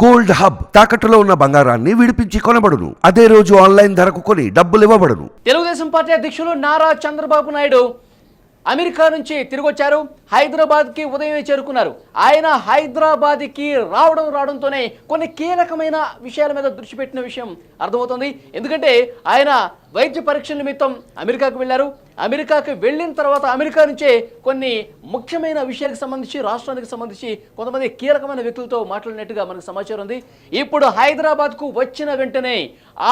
Gold hub తాకట్టులో ఉన్న బంగారాన్ని విడిపించి కొనబడును. అదే రోజు ఆన్లైన్ ధరకు కొని డబ్బులు ఇవ్వబడును. తెలుగుదేశం పార్టీ అధ్యక్షులు నారా చంద్రబాబు నాయుడు అమెరికా నుంచి తిరిగి వచ్చారు హైదరాబాద్కి ఉదయమే చేరుకున్నారు. ఆయన హైదరాబాద్కి రావడం రావడంతోనే కొన్ని కీలకమైన విషయాల మీద దృష్టి పెట్టిన విషయం అర్థమవుతుంది. ఎందుకంటే ఆయన వైద్య పరీక్షల నిమిత్తం అమెరికాకు వెళ్ళారు. అమెరికాకు వెళ్ళిన తర్వాత అమెరికా నుంచే కొన్ని ముఖ్యమైన విషయాలకు సంబంధించి రాష్ట్రానికి సంబంధించి కొంతమంది కీలకమైన వ్యక్తులతో మాట్లాడినట్టుగా మనకు సమాచారం ఉంది. ఇప్పుడు హైదరాబాద్కు వచ్చిన వెంటనే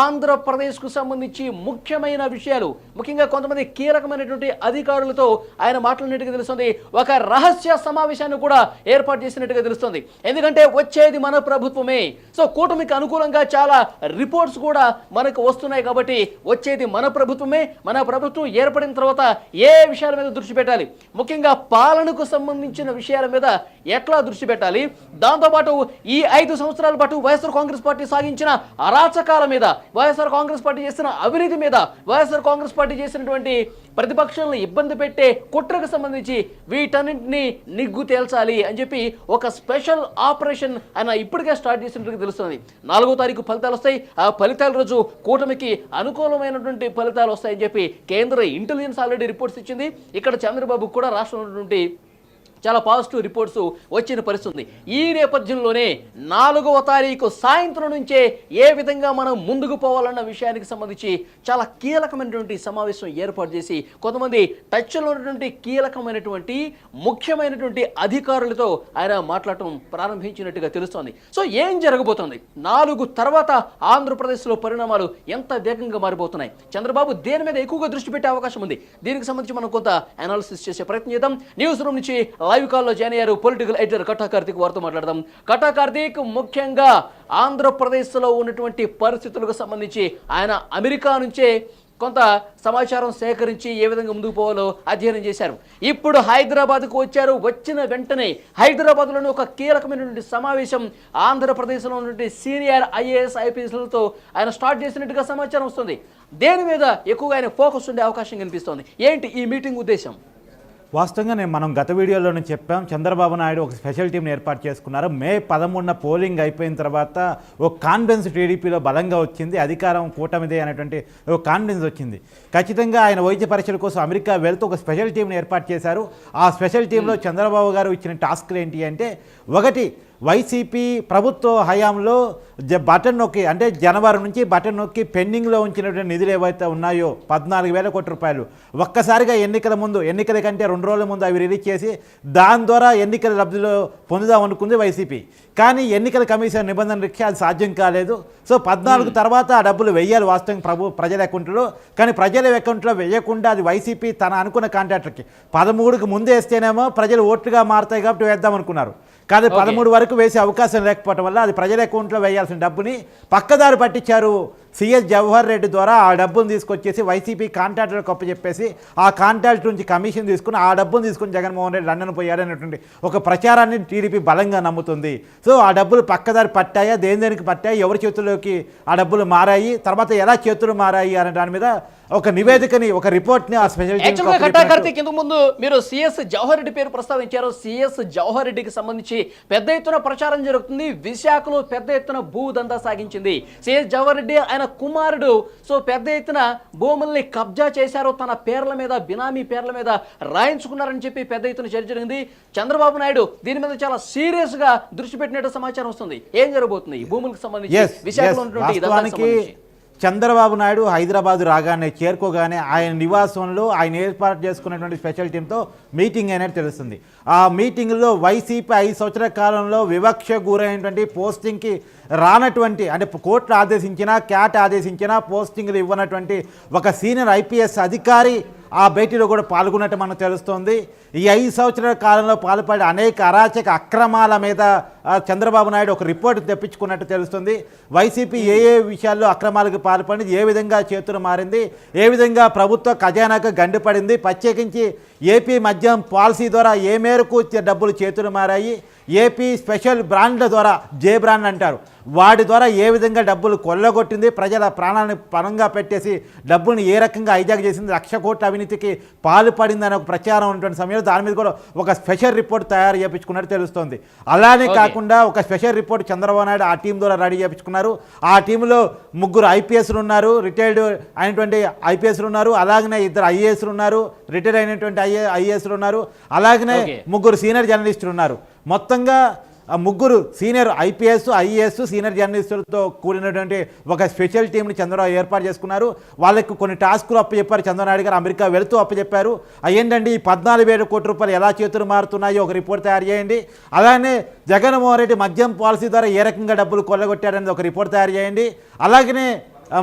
ఆంధ్రప్రదేశ్కు సంబంధించి ముఖ్యమైన విషయాలు ముఖ్యంగా కొంతమంది కీలకమైనటువంటి అధికారులతో ఆయన మాట్లాడినట్టుగా తెలుస్తుంది. ఒక రహస్య సమావేశాన్ని కూడా ఏర్పాటు చేసినట్టుగా తెలుస్తుంది. ఎందుకంటే వచ్చేది మన ప్రభుత్వమే. సో కూటమికి అనుకూలంగా చాలా రిపోర్ట్స్ కూడా మనకు వస్తున్నాయి కాబట్టి వచ్చే వచ్చేది మన ప్రభుత్వమే మన ప్రభుత్వం ఏర్పడిన తర్వాత ఏ విషయాల మీద దృష్టి పెట్టాలి? ముఖ్యంగా పాలనకు సంబంధించిన విషయాల మీద ఎట్లా దృష్టి పెట్టాలి? దాంతోపాటు ఈ ఐదు సంవత్సరాల పాటు వైఎస్ఆర్ కాంగ్రెస్ పార్టీ సాగించిన అరాచకాల మీద వైఎస్ఆర్ కాంగ్రెస్ పార్టీ చేసిన అవినీతి మీద వైఎస్ఆర్ కాంగ్రెస్ పార్టీ చేసినటువంటి ప్రతిపక్షాలను ఇబ్బంది పెట్టే కుట్రకు సంబంధించి వీటన్నింటినీ నిగ్గు తేల్చాలి అని చెప్పి ఒక స్పెషల్ ఆపరేషన్ ఆయన ఇప్పటికే స్టార్ట్ చేసినట్టుగా తెలుస్తుంది. నాలుగో తారీఖు ఫలితాలు వస్తాయి. ఆ ఫలితాల రోజు కూటమికి అనుకూలమైనటువంటి ఫలితాలు వస్తాయని చెప్పి కేంద్ర ఇంటెలిజెన్స్ ఆల్రెడీ రిపోర్ట్స్ ఇచ్చింది. ఇక్కడ చంద్రబాబు కూడా రాష్ట్రంలో ఉన్నటువంటి చాలా పాజిటివ్ రిపోర్ట్స్ వచ్చిన పరిస్థితి ఉంది. ఈ నేపథ్యంలోనే నాలుగవ తారీఖు సాయంత్రం నుంచే ఏ విధంగా మనం ముందుకు పోవాలన్న విషయానికి సంబంధించి చాలా కీలకమైనటువంటి సమావేశం ఏర్పాటు చేసి కొంతమంది టచ్లో ఉన్నటువంటి కీలకమైనటువంటి ముఖ్యమైనటువంటి అధికారులతో ఆయన మాట్లాడటం ప్రారంభించినట్టుగా తెలుస్తోంది. సో ఏం జరగబోతోంది? నాలుగు తర్వాత ఆంధ్రప్రదేశ్లో పరిణామాలు ఎంత వేగంగా మారిపోతున్నాయి? చంద్రబాబు దేని మీద ఎక్కువగా దృష్టి పెట్టే అవకాశం ఉంది? దీనికి సంబంధించి మనం కొంత అనాలిసిస్ చేసే ప్రయత్నం చేద్దాం. న్యూస్ రూమ్ నుంచి లైవ్ కాల్లో జాయిన్ అయ్యారు పొలిటికల్ ఎడిటర్ కట్టా కార్తీక్. వారితో మాట్లాడదాం. కట్టా ముఖ్యంగా ఆంధ్రప్రదేశ్లో ఉన్నటువంటి పరిస్థితులకు సంబంధించి ఆయన అమెరికా నుంచే కొంత సమాచారం సేకరించి ఏ విధంగా ముందుకు పోవాలో అధ్యయనం చేశారు. ఇప్పుడు హైదరాబాద్కు వచ్చారు. వచ్చిన వెంటనే హైదరాబాద్లోని ఒక కీలకమైనటువంటి సమావేశం ఆంధ్రప్రదేశ్లో ఉన్నటువంటి సీనియర్ ఐఏఎస్ ఐపీఎస్లతో ఆయన స్టార్ట్ చేసినట్టుగా సమాచారం వస్తుంది. దేని మీద ఎక్కువగా ఆయన ఫోకస్ ఉండే అవకాశం కనిపిస్తోంది. ఏంటి ఈ మీటింగ్ ఉద్దేశం? వాస్తవంగా నేను మనం గత వీడియోలోనే చెప్పాం చంద్రబాబు నాయుడు ఒక స్పెషల్ టీంని ఏర్పాటు చేసుకున్నారు. మే పదమూడున పోలింగ్ అయిపోయిన తర్వాత ఒక కాన్ఫిడెన్స్ టీడీపీలో బలంగా వచ్చింది అధికారం కూటమిదే అనేటువంటి ఒక కాన్ఫిడెన్స్ వచ్చింది. ఖచ్చితంగా ఆయన వైద్య పరీక్షల కోసం అమెరికా వెళ్తూ ఒక స్పెషల్ టీంని ఏర్పాటు చేశారు. ఆ స్పెషల్ టీంలో చంద్రబాబు గారు ఇచ్చిన టాస్క్లు ఏంటి అంటే ఒకటి వైసీపీ ప్రభుత్వ హయాంలో జ బటన్ నొక్కి అంటే జనవరి నుంచి బటన్ నొక్కి పెండింగ్లో ఉంచినటువంటి నిధులు ఏవైతే ఉన్నాయో పద్నాలుగు వేల కోట్ల రూపాయలు. ఒక్కసారిగా ఎన్నికల ముందు ఎన్నికల కంటే రెండు రోజుల ముందు అవి రిలీజ్ చేసి దాని ద్వారా ఎన్నికల లబ్ధిలో పొందుదాం అనుకుంది వైసీపీ. కానీ ఎన్నికల కమిషన్ నిబంధన రీత్యా అది సాధ్యం కాలేదు. సో పద్నాలుగు తర్వాత ఆ డబ్బులు వెయ్యాలి వాస్తవం ప్రభు ప్రజల అకౌంట్లో. కానీ ప్రజల అకౌంట్లో వేయకుండా అది వైసీపీ తన అనుకున్న కాంట్రాక్టర్కి. పదమూడుకి ముందే వేస్తేనేమో ప్రజలు ఓట్లుగా మారుతాయి కాబట్టి వేద్దాం అనుకున్నారు. కానీ పదమూడు వరకు వేసే అవకాశం లేకపోవడం వల్ల అది ప్రజల అకౌంట్లో వేయాల్సిన డబ్బుని పక్కదారి పట్టించారు సిఎస్ జవహర్ రెడ్డి ద్వారా ఆ డబ్బును తీసుకొచ్చేసి వైసీపీ కాంట్రాక్టర్లకు చెప్పేసి ఆ కాంట్రాక్ట్ నుంచి కమిషన్ తీసుకుని ఆ డబ్బును తీసుకుని జగన్మోహన్ రెడ్డి లండన్ పోయాడనేటువంటి ఒక ప్రచారాన్ని టీడీపీ బలంగా నమ్ముతుంది. సో ఆ డబ్బులు పక్కదారి పట్టాయా? దేని దేనికి పట్టాయి? ఎవరి చేతుల్లోకి ఆ డబ్బులు మారాయి? తర్వాత ఎలా చేతులు మారాయి అనే దాని మీద ఒక నివేదికని ఒక రిపోర్ట్ని ఆ స్పెషల్ యాక్చువల్గా ఇంతకు ముందు మీరు సిఎస్ జవహర్ రెడ్డి పేరు ప్రస్తావించారు. సిఎస్ జవహర్ రెడ్డికి సంబంధించి పెద్ద ఎత్తున ప్రచారం జరుగుతుంది. విశాఖలో పెద్ద ఎత్తున భూదందా సాగించింది. సిఎస్ జవహర్ రెడ్డి ఆయన కుమారుడు. సో పెద్ద ఎత్తున భూముల్ని కబ్జా చేశారు. తన పేర్ల మీద బినామీ పేర్ల మీద రాయించుకున్నారని చెప్పి పెద్ద ఎత్తున చర్చ జరిగింది. చంద్రబాబు నాయుడు దీని మీద చాలా సీరియస్గా దృష్టి పెట్టినట్టు సమాచారం వస్తుంది. ఏం జరగబోతుంది? ఈ భూములకు సంబంధించి విశాఖలో. ఉన్నటువంటి చంద్రబాబు నాయుడు హైదరాబాదు రాగానే చేరుకోగానే ఆయన నివాసంలో ఆయన ఏర్పాటు చేసుకున్నటువంటి స్పెషల్ టీంతో మీటింగ్ అనేది తెలుస్తుంది. ఆ మీటింగ్లో వైసీపీ ఐదు సంవత్సరాల కాలంలో వివక్ష గురైనటువంటి పోస్టింగ్కి రానటువంటి అంటే కోర్టు ఆదేశించినా క్యాట్ ఆదేశించినా పోస్టింగ్లు ఇవ్వనటువంటి ఒక సీనియర్ ఐపీఎస్ అధికారి ఆ భేటీలో కూడా పాల్గొన్నట్టు మనకు తెలుస్తోంది. ఈ ఐదు సంవత్సరాల కాలంలో పాల్పడే అనేక అరాచక అక్రమాల మీద చంద్రబాబు నాయుడు ఒక రిపోర్ట్ తెప్పించుకున్నట్టు తెలుస్తుంది. వైసీపీ ఏ ఏ విషయాల్లో అక్రమాలకు పాల్పడింది ఏ విధంగా చేతులు మారింది ఏ విధంగా ప్రభుత్వ ఖజానాకు గండిపడింది ప్రత్యేకించి ఏపీ మద్యం పాలసీ ద్వారా ఏ మేరకు డబ్బులు చేతులు మారాయి ఏపీ స్పెషల్ బ్రాండ్ల ద్వారా జే బ్రాండ్ అంటారు వాటి ద్వారా ఏ విధంగా డబ్బులు కొల్లగొట్టింది ప్రజల ప్రాణాలను పణంగా పెట్టేసి డబ్బుని ఏ రకంగా హైజాక్ చేసింది లక్ష కోట్ల అవినీతికి పాల్పడిందని ఒక ప్రచారం ఉన్నటువంటి సమయంలో దాని మీద కూడా ఒక స్పెషల్ రిపోర్ట్ తయారు చేయించుకున్నట్టు తెలుస్తోంది అలానే. కాకుండా ఒక స్పెషల్ రిపోర్ట్ చంద్రబాబు నాయుడు ఆ టీం ద్వారా రెడీ చేయించుకున్నారు ఆ టీంలో ముగ్గురు ఐపీఎస్లు ఉన్నారు రిటైర్డ్ అయినటువంటి ఐపీఎస్లు ఉన్నారు అలాగనే ఇద్దరు ఐఏఎస్లు ఉన్నారు రిటైర్ అయినటువంటి ఐఏ ఐఏఎస్లు ఉన్నారు అలాగనే. ముగ్గురు సీనియర్ జర్నలిస్టులు ఉన్నారు మొత్తంగా ముగ్గురు సీనియర్ ఐపీఎస్ ఐఏఎస్ సీనియర్ జర్నలిస్టులతో కూడినటువంటి ఒక స్పెషల్ టీంని చంద్రబాబు ఏర్పాటు చేసుకున్నారు. వాళ్ళకి కొన్ని టాస్కులు అప్పచెప్పారు చంద్రనాయుడు గారు. అమెరికా వెళుతూ అప్పచెప్పారు. అయ్యండి ఈ పద్నాలుగు వేల కోట్ల రూపాయలు ఎలా చేతులు మారుతున్నాయో ఒక రిపోర్ట్ తయారు చేయండి. అలానే జగన్మోహన్ రెడ్డి మద్యం పాలసీ ద్వారా ఏ రకంగా డబ్బులు కొల్లగొట్టారనేది ఒక రిపోర్ట్ తయారు చేయండి. అలాగనే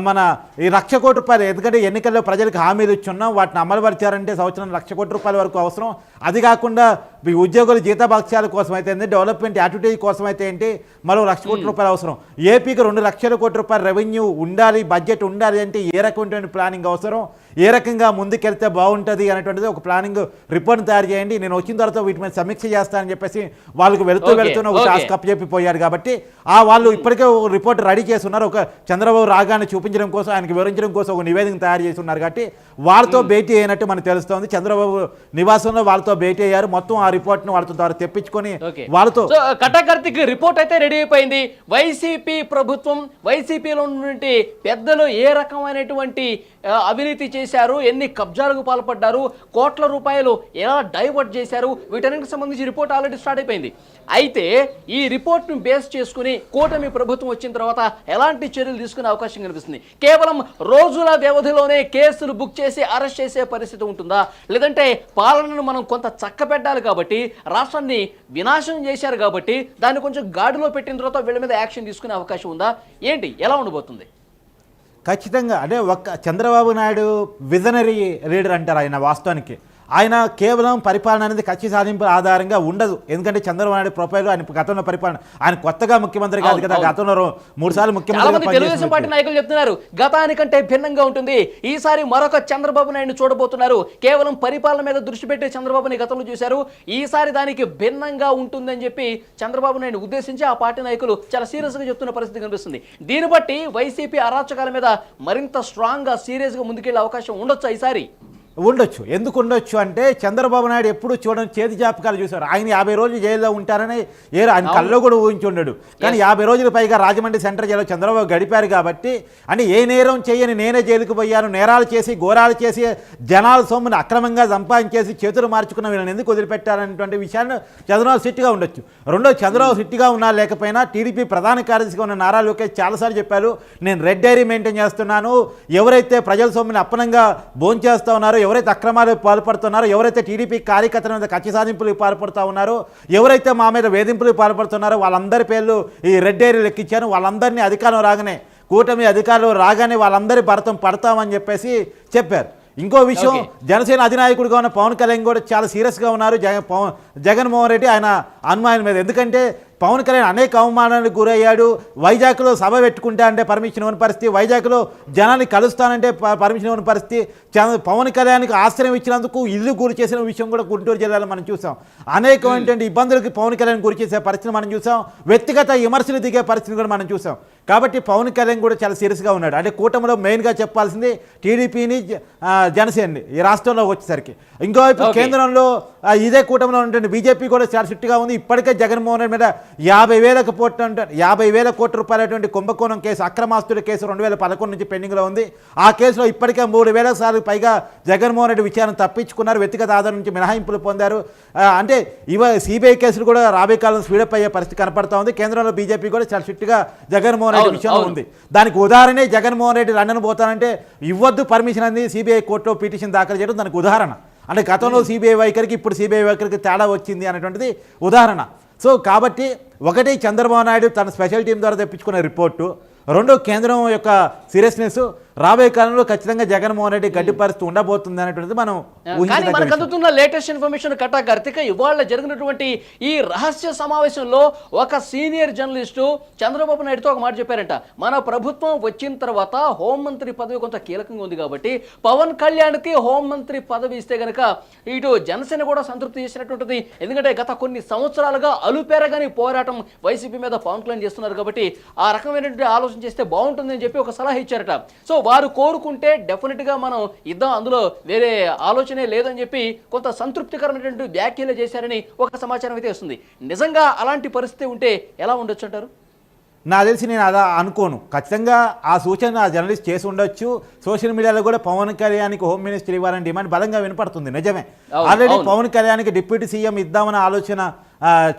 మన ఈ లక్ష కోటి రూపాయలు ఎందుకంటే ఎన్నికల్లో ప్రజలకు హామీలు ఇచ్చున్నాం వాటిని అమలుపరిచారంటే సంవత్సరం లక్ష కోటి రూపాయల వరకు అవసరం. అది కాకుండా ఈ ఉద్యోగుల జీతభత్యాల కోసం అయితే ఏంటి డెవలప్మెంట్ యాక్టివిటీ కోసం అయితే ఏంటి మరో లక్ష కోట్ల రూపాయలు అవసరం. ఏపీకి రెండు లక్షల కోట్ల రూపాయల రెవెన్యూ ఉండాలి బడ్జెట్ ఉండాలి అంటే ఏ రకమైనటువంటి ప్లానింగ్ అవసరం? ఏ రకంగా ముందుకెళ్తే బాగుంటుంది అనేటువంటిది ఒక ప్లానింగ్ రిపోర్ట్ తయారు చేయండి. నేను వచ్చిన తర్వాత వీటి మీద సమీక్ష చేస్తానని చెప్పేసి వాళ్ళకి వెళుతూ వెళుతున్న ఒక. టాస్క్ చెప్పిపోయారు కాబట్టి ఆ వాళ్ళు ఇప్పటికే ఒక రిపోర్ట్ రెడీ చేస్తున్నారు. ఒక చంద్రబాబు రాగాన్ని చూపించడం కోసం ఆయనకి వివరించడం కోసం ఒక నివేదిక తయారు చేసి ఉన్నారు కాబట్టి వాళ్ళతో భేటీ అయినట్టు మనకు తెలుస్తోంది. చంద్రబాబు నివాసంలో వాళ్ళతో భేటీ అయ్యారు. మొత్తం ఆ రిపోర్ట్ను వాళ్ళతో ద్వారా తెప్పించుకొని వాళ్ళతో కటకర్తికి రిపోర్ట్ అయితే రెడీ అయిపోయింది. వైసీపీ ప్రభుత్వం వైసీపీలో ఉన్నటువంటి పెద్దలు ఏ రకమైనటువంటి అవినీతి చేశారు ఎన్ని కబ్జాలకు పాల్పడ్డారు కోట్ల రూపాయలు ఎలా డైవర్ట్ చేశారు వీటన్నిటికి సంబంధించి రిపోర్ట్ ఆల్రెడీ స్టార్ట్ అయిపోయింది. అయితే ఈ రిపోర్ట్ను బేస్ చేసుకుని కూటమి ప్రభుత్వం వచ్చిన తర్వాత ఎలాంటి చర్యలు తీసుకునే అవకాశం కనిపిస్తుంది? కేవలం రోజుల వ్యవధిలోనే కేసులు బుక్ చేసి అరెస్ట్ చేసే పరిస్థితి ఉంటుందా? లేదంటే పాలనను మనం కొంత చక్క పెట్టాలి కాబట్టి రాష్ట్రాన్ని వినాశనం చేశారు కాబట్టి దాన్ని కొంచెం గాడిలో పెట్టిన తర్వాత వీళ్ళ మీద యాక్షన్ తీసుకునే అవకాశం ఉందా? ఏంటి? ఎలా ఉండబోతుంది? ఖచ్చితంగా. అంటే ఒక్క చంద్రబాబు నాయుడు విజనరీ లీడర్ అంటారు ఆయన వాస్తవానికి. ఆయన కేవలం పరిపాలన అనేది కక్ష సాధింపు ఆధారంగా ఉండదు. ఎందుకంటే చంద్రబాబు నాయుడు ప్రొఫైల్ ఆయన గతంలో పరిపాలన ఆయన కొత్తగా ముఖ్యమంత్రి కాదు కదా. గతంలో మూడు సార్లు ముఖ్యమంత్రి తెలుగుదేశం పార్టీ నాయకులు చెప్తున్నారు గతానికంటే భిన్నంగా ఉంటుంది. ఈసారి మరొక చంద్రబాబు నాయుడు చూడబోతున్నారు. కేవలం పరిపాలన మీద దృష్టి పెట్టి చంద్రబాబుని గతంలో చూశారు. ఈసారి దానికి భిన్నంగా ఉంటుందని చెప్పి చంద్రబాబు నాయుడు ఉద్దేశించి ఆ పార్టీ నాయకులు చాలా సీరియస్గా చెప్తున్న పరిస్థితి కనిపిస్తుంది. దీన్ని బట్టి వైసీపీ అరాచకాల మీద మరింత స్ట్రాంగ్గా సీరియస్గా ముందుకెళ్ళే అవకాశం ఉండొచ్చా ఈసారి? ఉండొచ్చు. ఎందుకు ఉండొచ్చు అంటే చంద్రబాబు నాయుడు ఎప్పుడు చూడని చేతి జాపకాలు చూశారు ఆయన యాభై రోజులు జైల్లో ఉంటారని ఏ ఆయన కల్లో కూడా ఊహించి ఉండడు. కానీ యాభై రోజుల పైగా రాజమండ్రి సెంట్రల్ జైల్లో చంద్రబాబు గడిపారు కాబట్టి అంటే ఏ నేరం చేయని నేనే జైలుకు పోయాను నేరాలు చేసి ఘోరాలు చేసి జనాల సొమ్ముని అక్రమంగా సంపాదించేసి చేతులు మార్చుకున్న వీళ్ళని ఎందుకు వదిలిపెట్టారనేటువంటి విషయాన్ని చంద్రబాబు సిట్టిగా ఉండొచ్చు. రెండో చంద్రబాబు సిట్టిగా ఉన్నా లేకపోయినా టీడీపీ ప్రధాన కార్యదర్శిగా ఉన్న నారా లోకేష్ చాలాసార్లు చెప్పారు నేను రెడ్ డైరీ మెయింటైన్ చేస్తున్నాను. ఎవరైతే ప్రజల సొమ్ముని అప్పనంగా భోంచేస్తూ ఉన్నారో ఎవరైతే అక్రమాలకు పాల్పడుతున్నారో ఎవరైతే టీడీపీ కార్యకర్తల మీద కక్ష సాధింపులకు పాల్పడుతూ ఉన్నారో ఎవరైతే మా మీద వేధింపులకు పాల్పడుతున్నారో వాళ్ళందరి పేర్లు ఈ రెడ్ డైరీ లెక్కించాను వాళ్ళందరినీ అధికారం రాగానే కూటమి అధికారులు రాగానే వాళ్ళందరి భరతం పడతామని చెప్పేసి చెప్పారు. ఇంకో విషయం. జనసేన అధినాయకుడిగా ఉన్న పవన్ కళ్యాణ్ కూడా చాలా సీరియస్గా ఉన్నారు. జగన్ పవన్ జగన్మోహన్ రెడ్డి ఆయన అనుమానం మీద. ఎందుకంటే పవన్ కళ్యాణ్ అనేక అవమానాలకు గురయ్యాడు. వైజాగ్లో సభ పెట్టుకుంటా అంటే పర్మిషన్ ఇవ్వని పరిస్థితి. వైజాగ్లో జనాన్ని కలుస్తానంటే పర్మిషన్ ఇవ్వని పరిస్థితి. పవన్ కళ్యాణ్కి ఆశ్రయం ఇచ్చినందుకు ఇల్లు గురి చేసిన విషయం కూడా గుంటూరు జిల్లాలో మనం చూసాం. అనేకమైనటువంటి ఇబ్బందులకి పవన్ కళ్యాణ్ గురి చేసే పరిస్థితి మనం చూసాం. వ్యక్తిగత విమర్శలు దిగే పరిస్థితిని కూడా మనం చూసాం. కాబట్టి పవన్ కళ్యాణ్ కూడా చాలా సీరియస్గా ఉన్నాడు. అంటే కూటమిలో మెయిన్గా చెప్పాల్సింది టీడీపీని జనసేనని ఈ రాష్ట్రంలో వచ్చేసరికి. ఇంకోవైపు. కేంద్రంలో ఇదే కూటమిలో ఉన్నటువంటి బీజేపీ కూడా చాలా స్ట్రిక్ట్గా ఉంది. ఇప్పటికే జగన్మోహన్ రెడ్డి మీద యాభై వేలకు పోటీ యాభై వేల కోట్ల రూపాయలటువంటి కుంభకోణం కేసు అక్రమాస్తుల కేసు రెండు వేల పదకొండు నుంచి పెండింగ్లో ఉంది. ఆ కేసులో ఇప్పటికే మూడు వేల సార్లు పైగా జగన్మోహన్ రెడ్డి విచారణ తప్పించుకున్నారు. వ్యక్తిగత ఆధారం నుంచి మినహాయింపులు పొందారు. అంటే ఇవ సిబిఐ కేసులు కూడా రాబోయే కాలం స్పీడప్ అయ్యే పరిస్థితి కనపడతా ఉంది. కేంద్రంలో బీజేపీ కూడా చాలా స్ట్రిక్ట్గా జగన్మోహన్ రెడ్డి విషయంలో. ఉంది. దానికి ఉదాహరణే జగన్మోహన్ రెడ్డి లండన్ పోతానంటే ఇవ్వద్దు పర్మిషన్ అంది సిబిఐ కోర్టులో పిటిషన్ దాఖలు చేయడం దానికి ఉదాహరణ. అంటే గతంలో సిబిఐ వైఖరికి ఇప్పుడు సిబిఐ వైఖరికి తేడా వచ్చింది అనేటువంటిది ఉదాహరణ. సో కాబట్టి ఒకటి చంద్రబాబు నాయుడు తన స్పెషల్ టీం ద్వారా తెప్పించుకున్న రిపోర్టు. రెండో కేంద్రం యొక్క సీరియస్నెస్ రాబోయే కాలంలో ఖచ్చితంగా జగన్మోహన్ రెడ్డి గడ్డి పరిస్థితి ఉండబోతుంది అనేటువంటిది మనం కానీ మనకు. అందుతున్న లేటెస్ట్ ఇన్ఫర్మేషన్ కట్టా కార్తిక ఇవాళ జరిగినటువంటి ఈ రహస్య సమావేశంలో ఒక సీనియర్ జర్నలిస్టు చంద్రబాబు నాయుడుతో ఒక మాట చెప్పారంట. మన ప్రభుత్వం వచ్చిన తర్వాత హోంమంత్రి పదవి కొంత కీలకంగా ఉంది కాబట్టి పవన్ కళ్యాణ్కి హోంమంత్రి పదవి ఇస్తే గనక ఇటు జనసేన కూడా సంతృప్తి చేసినటువంటిది. ఎందుకంటే గత కొన్ని సంవత్సరాలుగా అలుపెరగని పోరాటం వైసీపీ మీద పవన్ కళ్యాణ్ చేస్తున్నారు కాబట్టి ఆ రకమైనటువంటి ఆలోచన చేస్తే బాగుంటుందని చెప్పి ఒక సలహా ఇచ్చారట. సో వారు కోరుకుంటే డెఫినెట్గా మనం ఇద్దాం. అందులో వేరే ఆలోచనే లేదని చెప్పి కొంత సంతృప్తికరమైనటువంటి వ్యాఖ్యలు చేశారని ఒక సమాచారం అయితే వస్తుంది. నిజంగా అలాంటి పరిస్థితి ఉంటే ఎలా ఉండొచ్చు అంటారు? నాకు తెలిసి నేను అలా అనుకోను. ఖచ్చితంగా ఆ సూచన ఆ జర్నలిస్ట్ చేసి ఉండొచ్చు. సోషల్ మీడియాలో కూడా పవన్ కళ్యాణ్కి హోమ్ మినిస్టర్ ఇవ్వాలని డిమాండ్ బలంగా వినపడుతుంది. నిజమే. ఆల్రెడీ. పవన్ కళ్యాణ్కి డిప్యూటీ సీఎం ఇద్దామన్న ఆలోచన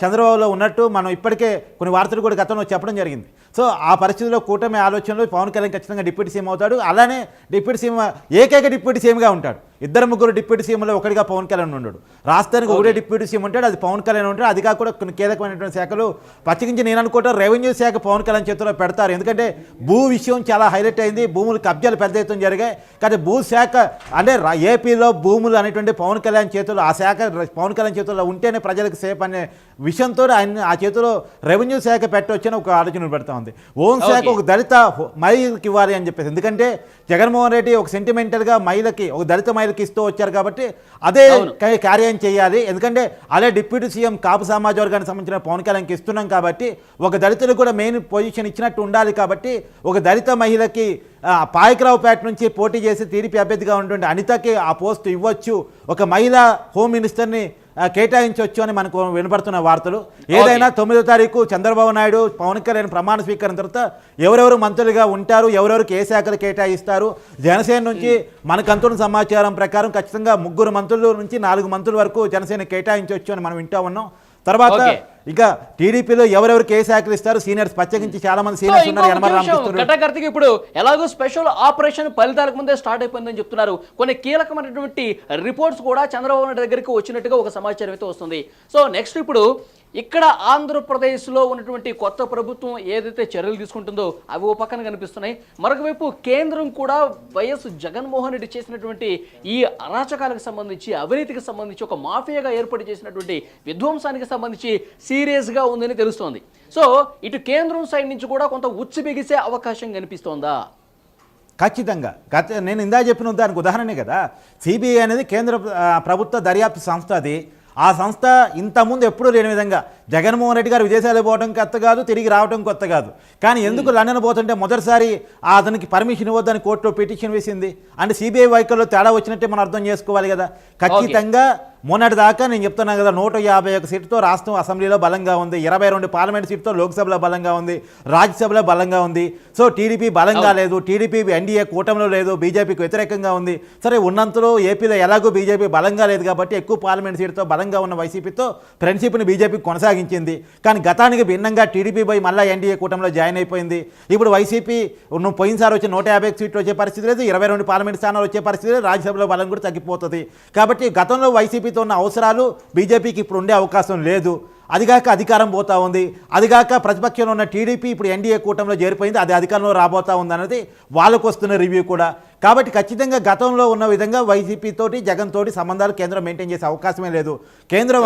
చంద్రబాబులో ఉన్నట్టు మనం ఇప్పటికే కొన్ని వార్తలు కూడా గతంలో చెప్పడం జరిగింది. సో ఆ పరిస్థితిలో కూటమి ఆలోచనలో పవన్ కళ్యాణ్ ఖచ్చితంగా డిప్యూటీ సీఎం అవుతాడు. అలానే డిప్యూటీ సీఎం ఏకైక డిప్యూటీ సీఎంగా ఉంటాడు. ఇద్దరు ముగ్గురు డిప్యూటీ సీఎంలో ఒకటిగా పవన్ కళ్యాణ్ ఉండడు. రాష్ట్రానికి ఒకటే డిప్యూటీ సీఎం ఉంటాడు. అది పవన్ కళ్యాణ్ ఉంటాడు. అది కాకుండా కొన్ని కీలకమైనటువంటి శాఖలు ప్రత్యేకించి నేను అనుకుంటా రెవెన్యూ శాఖ పవన్ కళ్యాణ్ చేతిలో పెడతారు. ఎందుకంటే భూ విషయం చాలా హైలైట్ అయింది. భూములు కబ్జాలు పెద్ద ఎత్తున జరిగాయి. కానీ భూ శాఖ అంటే ఏపీలో భూములు అనేటువంటి పవన్ కళ్యాణ్ చేతిలో ఆ శాఖ పవన్ కళ్యాణ్ చేతిలో ఉంటేనే ప్రజలకు సేఫ్ అనే విషయంతో ఆయన ఆ చేతిలో రెవెన్యూ శాఖ పెట్టవచ్చని ఒక ఆలోచన పెడతా ఉంది. హోం శాఖ. ఒక దళిత మహిళకి ఇవ్వాలి అని చెప్పేసి. ఎందుకంటే జగన్మోహన్ రెడ్డి ఒక సెంటిమెంటల్గా మహిళకి ఒక దళిత మహిళకి ఇస్తూ వచ్చారు కాబట్టి అదే కార్యం చేయాలి. ఎందుకంటే అదే డిప్యూటీ సీఎం కాపు సమాజ వర్గానికి సంబంధించిన పవన్ కళ్యాణ్కి ఇస్తున్నాం కాబట్టి ఒక దళితులకు కూడా మెయిన్ పొజిషన్ ఇచ్చినట్టు ఉండాలి కాబట్టి ఒక దళిత మహిళకి పాయకరావుపేట నుంచి పోటీ చేసి టీడీపీ అభ్యర్థిగా ఉన్నటువంటి అనితకి ఆ పోస్ట్ ఇవ్వచ్చు. ఒక మహిళా హోమ్ మినిస్టర్ని కేటాయించవచ్చు అని మనకు వినపడుతున్న వార్తలు. ఏదైనా తొమ్మిదో తారీఖు చంద్రబాబు నాయుడు పవన్ కళ్యాణ్ ప్రమాణ స్వీకరణ తర్వాత ఎవరెవరు మంత్రులుగా ఉంటారు ఎవరెవరికి ఏ శాఖలు కేటాయిస్తారు జనసేన నుంచి మనకు అందుతున్న సమాచారం ప్రకారం ఖచ్చితంగా ముగ్గురు మంత్రుల నుంచి నాలుగు మంత్రుల వరకు జనసేన కేటాయించవచ్చు అని మనం వింటా ఉన్నాం. తర్వాత. ఇక టీడీపీలో ఎవరెవరికి ఏ శాఖలు ఇస్తారు సీనియర్స్ ప్రత్యేకించి చాలా మంది సీనియర్స్ ఉన్నారు ఇప్పుడు ఎలాగో స్పెషల్ ఆపరేషన్ ఫలితాలకు ముందే స్టార్ట్ అయిపోయిందని చెప్తున్నారు. కొన్ని కీలకమైనటువంటి రిపోర్ట్స్ కూడా చంద్రబాబు నాయుడు దగ్గరికి వచ్చినట్టుగా ఒక సమాచారం అయితే వస్తుంది. సో నెక్స్ట్ ఇప్పుడు ఇక్కడ ఆంధ్రప్రదేశ్లో ఉన్నటువంటి కొత్త ప్రభుత్వం ఏదైతే చర్యలు తీసుకుంటుందో అవి ఓ పక్కన కనిపిస్తున్నాయి. మరొకవైపు కేంద్రం కూడా వైఎస్ జగన్మోహన్ రెడ్డి చేసినటువంటి ఈ అరాచకాలకు సంబంధించి అవినీతికి సంబంధించి ఒక మాఫియాగా ఏర్పాటు చేసినటువంటి విధ్వంసానికి సంబంధించి సీరియస్గా ఉందని తెలుస్తోంది. సో ఇటు కేంద్రం సైడ్ నుంచి కూడా కొంత ఉచ్చు బిగిసే అవకాశం కనిపిస్తోందా? ఖచ్చితంగా. గత నేను ఇందా చెప్పిన దానికి ఉదాహరణే కదా. సిబిఐ అనేది కేంద్ర ప్రభుత్వ దర్యాప్తు సంస్థ అది ఆ సంస్థ ఇంతకుముందు ఎప్పుడూ లేని విధంగా జగన్మోహన్ రెడ్డి గారు విదేశాలకు పోవడం కొత్త కాదు తిరిగి రావడం కొత్త కాదు. కానీ ఎందుకు లండన్ పోతుంటే మొదటిసారి ఆ అతనికి పర్మిషన్ ఇవ్వద్దని కోర్టులో పిటిషన్ వేసింది? అంటే సిబిఐ వైఖరిలో తేడా వచ్చినట్టే మనం అర్థం చేసుకోవాలి కదా. ఖచ్చితంగా మొన్నటి దాకా నేను చెప్తున్నాను కదా నూట యాభై ఒక సీటుతో రాష్ట్రం అసెంబ్లీలో బలంగా ఉంది. ఇరవై రెండు పార్లమెంట్ సీటుతో లోక్సభలో బలంగా ఉంది. రాజ్యసభలో బలంగా ఉంది. సో టీడీపీ బలంగా లేదు. టీడీపీ ఎన్డీఏ కూటమిలో లేదు. బీజేపీకి వ్యతిరేకంగా ఉంది. సరే ఉన్నంతలో ఏపీలో ఎలాగో బీజేపీ బలంగా లేదు కాబట్టి ఎక్కువ పార్లమెంట్ సీటుతో బలంగా ఉన్న వైసీపీతో ఫ్రెండ్షిప్ని బీజేపీ కొనసాగించింది. కానీ గతానికి భిన్నంగా టీడీపీ పోయి మళ్ళీ ఎన్డీఏ కూటమిలో జాయిన్ అయిపోయింది. ఇప్పుడు వైసీపీ నువ్వు పోయినసారి వచ్చి నూట యాభై సీట్లు వచ్చే పరిస్థితి లేదు ఇరవై రెండు పార్లమెంట్ స్థానాలు వచ్చే పరిస్థితి లేదు రాజ్యసభలో బలం కూడా తగ్గిపోతుంది. కాబట్టి గతంలో వైసీపీతో ఉన్న అవసరాలు బీజేపీకి ఇప్పుడు ఉండే అవకాశం లేదు. అదిగాక అధికారం పోతా ఉంది. అదిగాక ప్రతిపక్షంలో ఉన్న టీడీపీ ఇప్పుడు ఎన్డీఏ కూటమిలో చేరిపోయింది. అది అధికారంలో రాబోతా ఉంది అనేది వాళ్ళకు వస్తున్న రివ్యూ కూడా. కాబట్టి ఖచ్చితంగా గతంలో ఉన్న విధంగా వైసీపీ తోటి జగన్ తోటి సంబంధాలు కేంద్రం మెయింటైన్ చేసే అవకాశమే లేదు. కేంద్రం.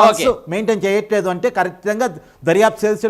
మెయింటైన్ చేయట్లేదు అంటే ఖచ్చితంగా దర్యాప్తు సెల్స్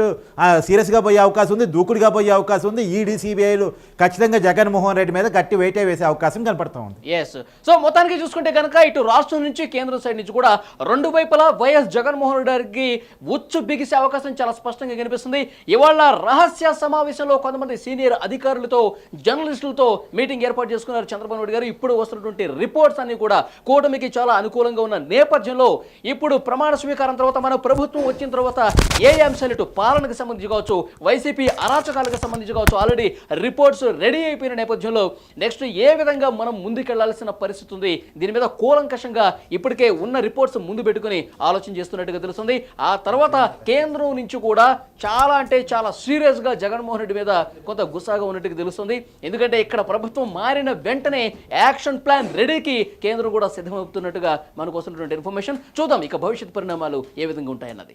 సీరియస్గా పోయే అవకాశం ఉంది దూకుడుగా పోయే అవకాశం ఉంది. ఈడీ సిబిఐలు ఖచ్చితంగా జగన్మోహన్ రెడ్డి మీద గట్టి వెయిటే వేసే అవకాశం కనపడతా ఉంది. ఎస్ సో మొత్తానికి చూసుకుంటే కనుక ఇటు రాష్ట్రం నుంచి కేంద్రం సైడ్ నుంచి కూడా రెండు వైపులా వైఎస్ జగన్మోహన్ రెడ్డి గారికి ఉచ్చు బిగిసే అవకాశం చాలా స్పష్టంగా కనిపిస్తుంది. ఇవాళ రహస్య సమావేశంలో కొంతమంది సీనియర్ అధికారులతో జర్నలిస్టులతో మీటింగ్ ఏర్పాటు చేసుకున్నారు. చంద్రబాబు నాయుడు గారు ఇప్పుడు వస్తున్నటువంటి రిపోర్ట్స్ అన్ని కూడా కూటమికి చాలా అనుకూలంగా ఉన్న నేపథ్యంలో ఇప్పుడు ప్రమాణ స్వీకారం తర్వాత మన ప్రభుత్వం వచ్చిన తర్వాత ఏ అంశాలు ఇటు పాలనకు సంబంధించి కావచ్చు వైసీపీ అరాచకాలకు సంబంధించి కావచ్చు ఆల్రెడీ రిపోర్ట్స్ రెడీ అయిపోయిన నేపథ్యంలో నెక్స్ట్ ఏ విధంగా మనం ముందుకెళ్ళాల్సిన పరిస్థితి ఉంది దీని మీద కూలంకషంగా ఇప్పటికే ఉన్న రిపోర్ట్స్ ముందు పెట్టుకుని ఆలోచన చేస్తున్నట్టుగా తెలుస్తుంది. ఆ తర్వాత కేంద్రం నుంచి కూడా చాలా అంటే చాలా సీరియస్గా జగన్మోహన్ రెడ్డి మీద కొంత గుస్సాగా ఉన్నట్టుగా తెలుస్తుంది. ఎందుకంటే ఇక్కడ ప్రభుత్వం మారిన వెంటనే యాక్షన్ ప్లాన్ రెడీకి కేంద్రం కూడా సిద్ధమవుతున్నట్టుగా మనకు వస్తున్నటువంటి ఇన్ఫర్మేషన్ చూద్దాం. ఇక భవిష్యత్ పరిణామాలు ఏ విధంగా ఉంటాయన్నది.